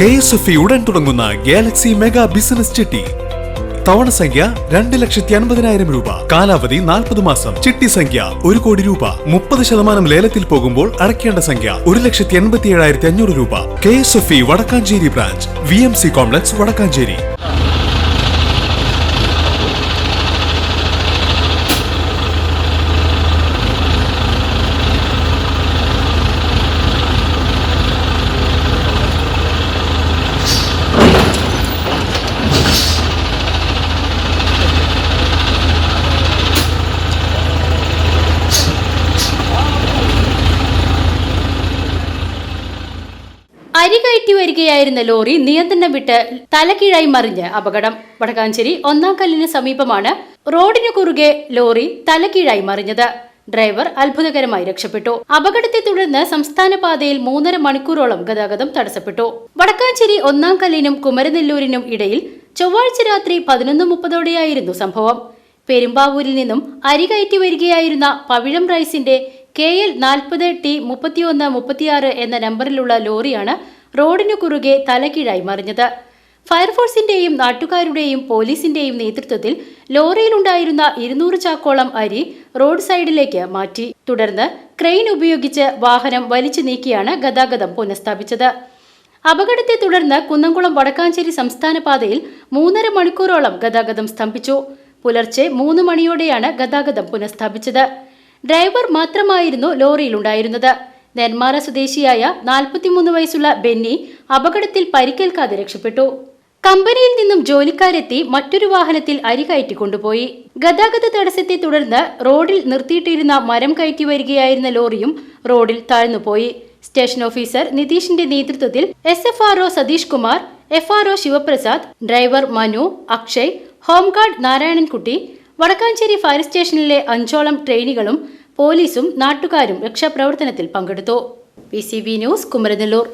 K S F ഉടൻ തുടങ്ങുന്ന Galaxy mega business ചിട്ടി. തവണ സംഖ്യ രണ്ട് ലക്ഷത്തി അൻപതിനായിരം രൂപ. കാലാവധി നാൽപ്പത് മാസം. ചിട്ടി സംഖ്യ ഒരു കോടി രൂപ. മുപ്പത് ശതമാനം ലേലത്തിൽ പോകുമ്പോൾ അടയ്ക്കേണ്ട സംഖ്യ ഒരു ലക്ഷത്തി എൺപത്തി ഏഴായിരത്തി അഞ്ഞൂറ് രൂപ. K S F E Vadakkanchery branch. V M C complex Vadakkanchery. അരി കയറ്റി വരികയായിരുന്ന ലോറി നിയന്ത്രണം വിട്ട് തലകീഴായി മറിഞ്ഞ് അപകടം. വടക്കാഞ്ചേരി ഒന്നാം കല്ലിന് സമീപമാണ് റോഡിനു കുറുകെ ലോറി തലകീഴായി മറിഞ്ഞത്. ഡ്രൈവർ അത്ഭുതകരമായി രക്ഷപ്പെട്ടു. അപകടത്തെ തുടർന്ന് സംസ്ഥാന പാതയിൽ മൂന്നര മണിക്കൂറോളം ഗതാഗതം തടസ്സപ്പെട്ടു. വടക്കാഞ്ചേരി ഒന്നാം കല്ലിനും കുമരനെല്ലൂരിനും ഇടയിൽ ചൊവ്വാഴ്ച രാത്രി പതിനൊന്ന് മുപ്പതോടെയായിരുന്നു സംഭവം. പെരുമ്പാവൂരിൽ നിന്നും അരി കയറ്റി വരികയായിരുന്ന പവിഴം റൈസിന്റെ കെ എൽ നാൽപ്പത് ടി മുപ്പത്തിയൊന്ന് മുപ്പത്തിയാറ് എന്ന നമ്പറിലുള്ള ലോറിയാണ് റോഡിനു കുറുകെ തലകീഴായി മറിഞ്ഞത്. ഫയർഫോഴ്സിന്റെയും നാട്ടുകാരുടെയും പോലീസിന്റെയും നേതൃത്വത്തിൽ ലോറിയിലുണ്ടായിരുന്ന ഇരുന്നൂറ് ചാക്കോളം അരി റോഡ് സൈഡിലേക്ക് മാറ്റി. തുടർന്ന് ക്രെയിൻ ഉപയോഗിച്ച് വാഹനം വലിച്ചു നീക്കിയാണ് ഗതാഗതം പുനഃസ്ഥാപിച്ചത്. അപകടത്തെ തുടർന്ന് കുന്നംകുളം വടക്കാഞ്ചേരി സംസ്ഥാന പാതയിൽ മൂന്നര മണിക്കൂറോളം ഗതാഗതം സ്തംഭിച്ചു. പുലർച്ചെ മൂന്ന് മണിയോടെയാണ് ഗതാഗതം പുനഃസ്ഥാപിച്ചത്. ഡ്രൈവർ മാത്രമായിരുന്നു ലോറിയിലുണ്ടായിരുന്നത്. നെന്മാറ സ്വദേശിയായ നാൽപ്പത്തിമൂന്ന് വയസ്സുള്ള ബെന്നി അപകടത്തിൽ പരിക്കേൽക്കാതെ രക്ഷപ്പെട്ടു. കമ്പനിയിൽ നിന്നും ജോലിക്കാരെത്തി മറ്റൊരു വാഹനത്തിൽ അരി കയറ്റി കൊണ്ടുപോയി. ഗതാഗത തടസ്സത്തെ തുടർന്ന് റോഡിൽ നിർത്തിയിട്ടിരുന്ന മരം കയറ്റി വരികയായിരുന്ന ലോറിയും റോഡിൽ താഴ്ന്നുപോയി. സ്റ്റേഷൻ ഓഫീസർ നിതീഷിന്റെ നേതൃത്വത്തിൽ S F R O Satheesh Kumar F R O Sivaprasad driver Manu Akshay home guard Narayanankutty Vadakkanchery fire സ്റ്റേഷനിലെ അഞ്ചോളം ട്രെയിനികളും പോലീസും നാട്ടുകാരും രക്ഷാപ്രവർത്തനത്തിൽ പങ്കെടുത്തു. P news Kumaranellur.